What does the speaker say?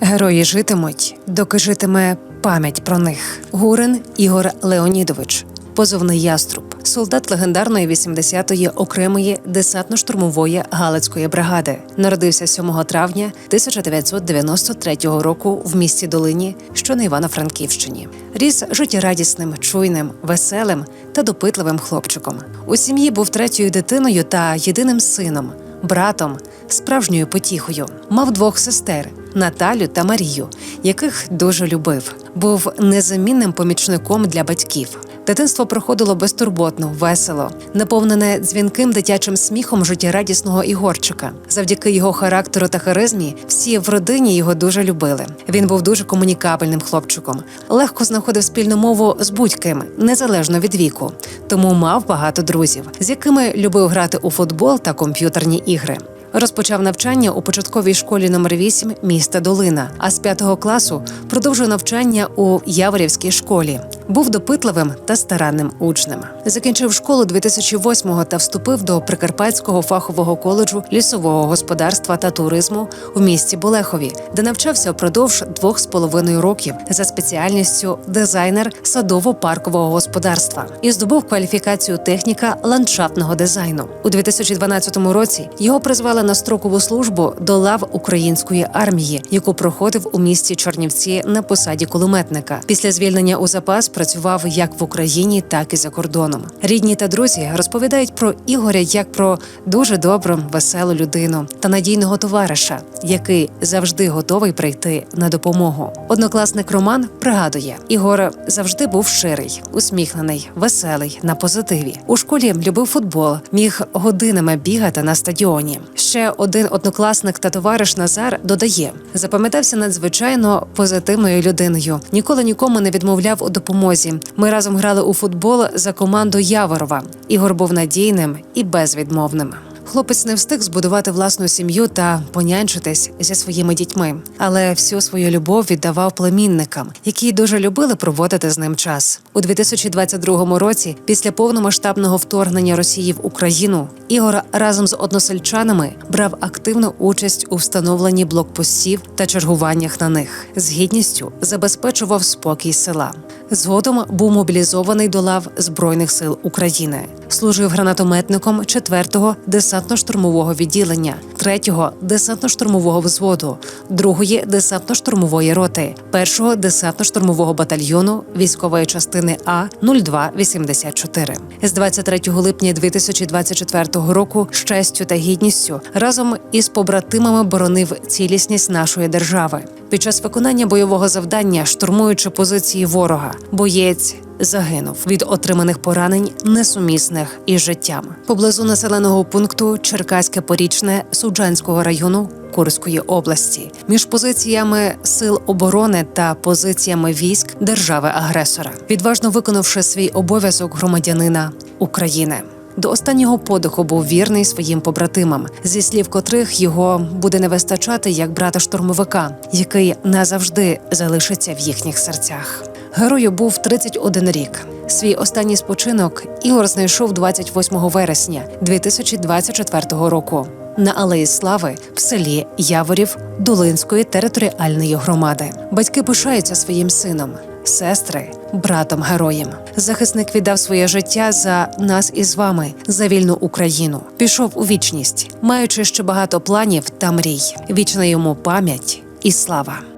Герої житимуть, доки житиме пам'ять про них. Гурин Ігор Леонідович, позивний яструб, солдат легендарної 80-ї окремої десантно-штурмової галицької бригади. Народився 7 травня 1993 року в місті Долині, що на Івано-Франківщині. Ріс життєрадісним, чуйним, веселим та допитливим хлопчиком. У сім'ї був третьою дитиною та єдиним сином, братом, справжньою потіхою. Мав двох сестер Наталю та Марію, яких дуже любив. Був незамінним помічником для батьків. Дитинство проходило безтурботно, весело, наповнене дзвінким дитячим сміхом життєрадісного Ігорчика. Завдяки його характеру та харизмі всі в родині його дуже любили. Він був дуже комунікабельним хлопчиком, легко знаходив спільну мову з будь-ким, незалежно від віку, тому мав багато друзів, з якими любив грати у футбол та комп'ютерні ігри. Розпочав навчання у початковій школі номер 8 міста Долина, а з п'ятого класу продовжив навчання у Яворівській школі. Був допитливим та старанним учнем. Закінчив школу 2008-го та вступив до Прикарпатського фахового коледжу лісового господарства та туризму у місті Болехові, де навчався впродовж двох з половиною років за спеціальністю дизайнер садово-паркового господарства і здобув кваліфікацію техніка ландшафтного дизайну. У 2012 році його призвали на строкову службу до лав української армії, яку проходив у місті Чорнівці на посаді кулеметника. Після звільнення у запас працював як в Україні, так і за кордоном. Рідні та друзі розповідають про Ігоря як про дуже добру, веселу людину та надійного товариша, який завжди готовий прийти на допомогу. Однокласник Роман пригадує, Ігор завжди був щирий, усміхнений, веселий, на позитиві. У школі любив футбол, міг годинами бігати на стадіоні. Ще один однокласник та товариш Назар додає: запам'ятався надзвичайно позитивною людиною. Ніколи нікому не відмовляв у допомозі. Ми разом грали у футбол за команду Яворова. Ігор був надійним і безвідмовним. Хлопець не встиг збудувати власну сім'ю та понянчитись зі своїми дітьми, але всю свою любов віддавав племінникам, які дуже любили проводити з ним час. У 2022 році, після повномасштабного вторгнення Росії в Україну, Ігор разом з односельчанами брав активну участь у встановленні блокпостів та чергуваннях на них. З гідністю забезпечував спокій села. Згодом був мобілізований до лав Збройних сил України. Служив гранатометником 4-го десантно-штурмового відділення, 3-го десантно-штурмового взводу, 2-ї десантно-штурмової роти, 1-го десантно-штурмового батальйону військової частини А 0284. З 23 липня 2024 року з честю та гідністю разом із побратимами боронив цілісність нашої держави. Під час виконання бойового завдання, штурмуючи позиції ворога, боєць загинув від отриманих поранень, несумісних із життям. Поблизу населеного пункту Черкаське Порічне Суджанського району. Курської області між позиціями сил оборони та позиціями військ держави-агресора, відважно виконавши свій обов'язок громадянина України. До останнього подиху був вірний своїм побратимам, зі слів котрих його буде не вистачати як брата штурмовика, який назавжди залишиться в їхніх серцях. Герою був 31 рік. Свій останній спочинок Ігор знайшов 28 вересня 2024 року на Алеї Слави в селі Яворів Долинської територіальної громади. Батьки пишаються своїм сином, сестри братом героєм. Захисник віддав своє життя за нас із вами, за вільну Україну. Пішов у вічність, маючи ще багато планів та мрій. Вічна йому пам'ять і слава.